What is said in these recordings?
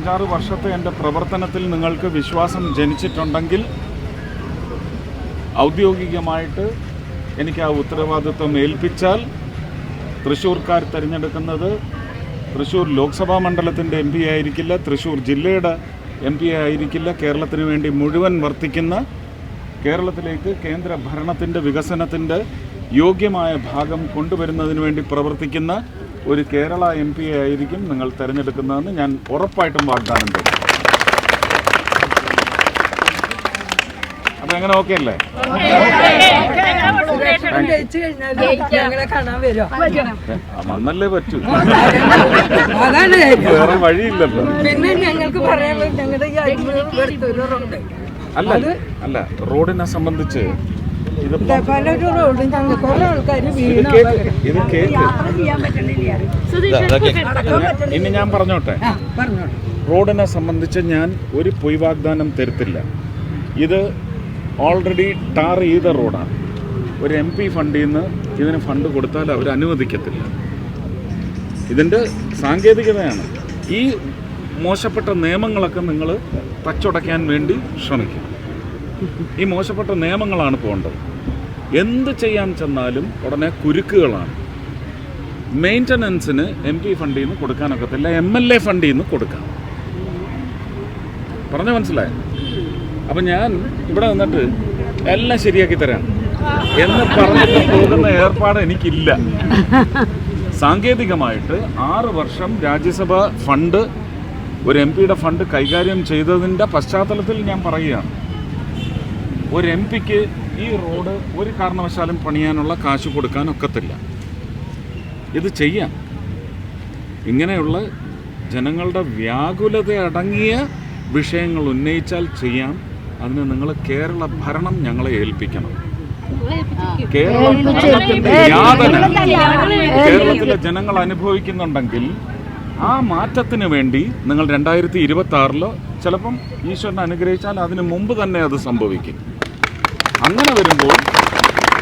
അഞ്ചാറ് വർഷത്തെ എന്റെ പ്രവർത്തനത്തിൽ നിങ്ങൾക്ക് വിശ്വാസം ജനിച്ചിട്ടുണ്ടെങ്കിൽ ഔദ്യോഗികമായിട്ട് എനിക്ക് ആ ഉത്തരവാദിത്വം ഏൽപ്പിച്ചാൽ തൃശ്ശൂർക്കാർ തിരഞ്ഞെടുക്കുന്നത് തൃശ്ശൂർ ലോക്സഭാ മണ്ഡലത്തിന്റെ എം പി ആയിരിക്കില്ല തൃശ്ശൂർ ജില്ലയുടെ എം പി ആയിരിക്കില്ല കേരളത്തിന് വേണ്ടി മുഴുവൻ വർത്തിക്കുന്ന കേരളത്തിലേക്ക് കേന്ദ്ര ഭരണത്തിന്റെ വികസനത്തിന്റെ യോഗ്യമായ ഭാഗം കൊണ്ടുവരുന്നതിന് വേണ്ടി പ്രവർത്തിക്കുന്ന ഒരു കേരള എം പി ആയിരിക്കും നിങ്ങൾ തിരഞ്ഞെടുക്കുന്നതെന്ന് ഞാൻ ഉറപ്പായിട്ടും വാഗ്ദാനം ചെയ്യും അപ്പൊ എങ്ങനെ ഓക്കെ അല്ലേ? വന്നല്ലേ പറ്റൂ. വേറെ വഴിയില്ലല്ലോ. പിന്നെ ഞങ്ങൾക്ക് പറയാനുള്ളത് ഞങ്ങളുടെ അല്ല അല്ല റോഡിനെ സംബന്ധിച്ച് ഇത് പലൊരു റോഡും ഞങ്ങൾ കുറെ ആൾക്കാർ ഇത് കേക്ക് ഇനി ഞാൻ പറഞ്ഞോട്ടെ? റോഡിനെ സംബന്ധിച്ച് ഞാൻ ഒരു പൊയ് വാഗ്ദാനം തരത്തില്ല. ഇത് ഓൾറെഡി ടാർ ചെയ്ത റോഡാണ്. ഒരു എം പി ഫണ്ടിൽ നിന്ന് ഇതിന് ഫണ്ട് കൊടുത്താൽ അവർ അനുവദിക്കത്തില്ല. ഇതിന്റെ സാങ്കേതികതയാണ്. ഈ മോശപ്പെട്ട നിയമങ്ങളൊക്കെ നിങ്ങൾ തച്ചുടയ്ക്കാൻ വേണ്ടി ശ്രമിക്കും. ഈ മോശപ്പെട്ട നിയമങ്ങളാണ് പോകേണ്ടത്. എന്ത് ചെയ്യാൻ ചെന്നാലും ഉടനെ കുരുക്കുകളാണ്. മെയിന്റനൻസിന് എം പി ഫണ്ടിൽ നിന്ന് കൊടുക്കാനൊക്കത്തില്ല എം എൽ എ ഫണ്ടിൽ നിന്ന് കൊടുക്കാം. പറഞ്ഞ മനസ്സിലായോ? അപ്പം ഞാൻ ഇവിടെ നിന്നിട്ട് എല്ലാം ശരിയാക്കി തരാം എന്ന് പറഞ്ഞിട്ട് പോകുന്ന ഏർപ്പാട് എനിക്കില്ല. സാങ്കേതികമായിട്ട് ആറ് വർഷം രാജ്യസഭ ഫണ്ട് ഒരു എം പിയുടെ ഫണ്ട് കൈകാര്യം ചെയ്തതിന്റെ പശ്ചാത്തലത്തിൽ ഞാൻ പറയുകയാണ്. ഒരു എം പിക്ക് ഈ റോഡ് ഒരു കാരണവശാലും പണിയാനുള്ള കാശ് കൊടുക്കാൻ ഒക്കത്തില്ല. ഇത് ചെയ്യാം. ഇങ്ങനെയുള്ള ജനങ്ങളുടെ വ്യാകുലത അടങ്ങിയ വിഷയങ്ങൾ ഉന്നയിച്ചാൽ ചെയ്യാം. അതിന് നിങ്ങൾ കേരള ഭരണം ഞങ്ങളെ ഏൽപ്പിക്കണം. കേരള ഭരണത്തിന്റെ യാതന കേരളത്തിലെ ജനങ്ങൾ അനുഭവിക്കുന്നുണ്ടെങ്കിൽ ആ മാറ്റത്തിന് വേണ്ടി നിങ്ങൾ രണ്ടായിരത്തി ഇരുപത്തി ആറിലോ ചിലപ്പം ഈശ്വരനെ അനുഗ്രഹിച്ചാൽ അതിന് മുമ്പ് തന്നെ അത് സംഭവിക്കും. അങ്ങനെ വരുമ്പോൾ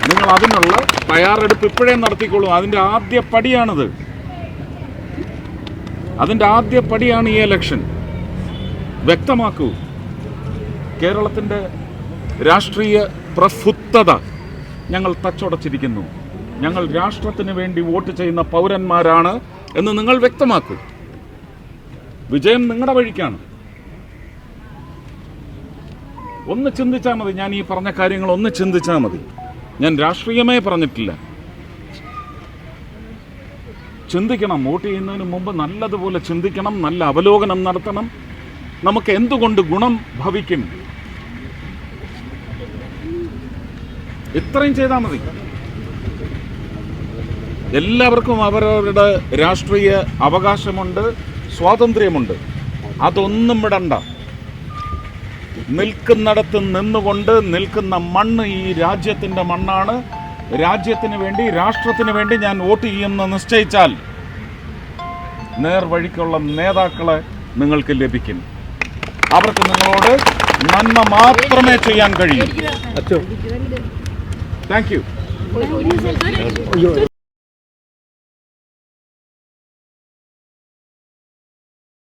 നിങ്ങൾ അതിനുള്ള തയ്യാറെടുപ്പ് ഇപ്പോഴേ നടത്തിക്കോളൂ. അതിന്റെ ആദ്യ പടിയാണിത്. അതിന്റെ ആദ്യ പടിയാണ് ഈ എലക്ഷൻ വ്യക്തമാക്കൂ. കേരളത്തിന്റെ രാഷ്ട്രീയ പ്രഫുദ്ധത ഞങ്ങൾ തച്ചുടച്ചിരിക്കുന്നു. ഞങ്ങൾ രാഷ്ട്രത്തിന് വേണ്ടി വോട്ട് ചെയ്യുന്ന പൗരന്മാരാണ് എന്ന് നിങ്ങൾ വ്യക്തമാക്കൂ. വിജയം നിങ്ങളുടെ വഴിക്കാണ്. ഒന്ന് ചിന്തിച്ചാൽ മതി. ഞാൻ ഈ പറഞ്ഞ കാര്യങ്ങൾ ഒന്ന് ചിന്തിച്ചാൽ മതി. ഞാൻ രാഷ്ട്രീയമായി പറഞ്ഞിട്ടില്ല. ചിന്തിക്കണം വോട്ട് ചെയ്യുന്നതിന് മുമ്പ് നല്ലതുപോലെ ചിന്തിക്കണം നല്ല അവലോകനം നടത്തണം. നമുക്ക് എന്തുകൊണ്ട് ഗുണം ഭവിക്കും? ഇത്രയും ചെയ്താൽ മതി. എല്ലാവർക്കും അവരവരുടെ രാഷ്ട്രീയ അവകാശമുണ്ട് സ്വാതന്ത്ര്യമുണ്ട്. അതൊന്നും വിടണ്ട. നിൽക്കുന്നിടത്ത് നിന്നുകൊണ്ട് നിൽക്കുന്ന മണ്ണ് ഈ രാജ്യത്തിന്റെ മണ്ണാണ്. രാജ്യത്തിന് വേണ്ടി രാഷ്ട്രത്തിന് വേണ്ടി ഞാൻ വോട്ട് ചെയ്യുമെന്ന് നിശ്ചയിച്ചാൽ നേർവഴിക്കുള്ള നേതാക്കളെ നിങ്ങൾക്ക് ലഭിക്കും. അവർക്ക് നിങ്ങളോട് നന്മ മാത്രമേ ചെയ്യാൻ കഴിയൂ. Thank you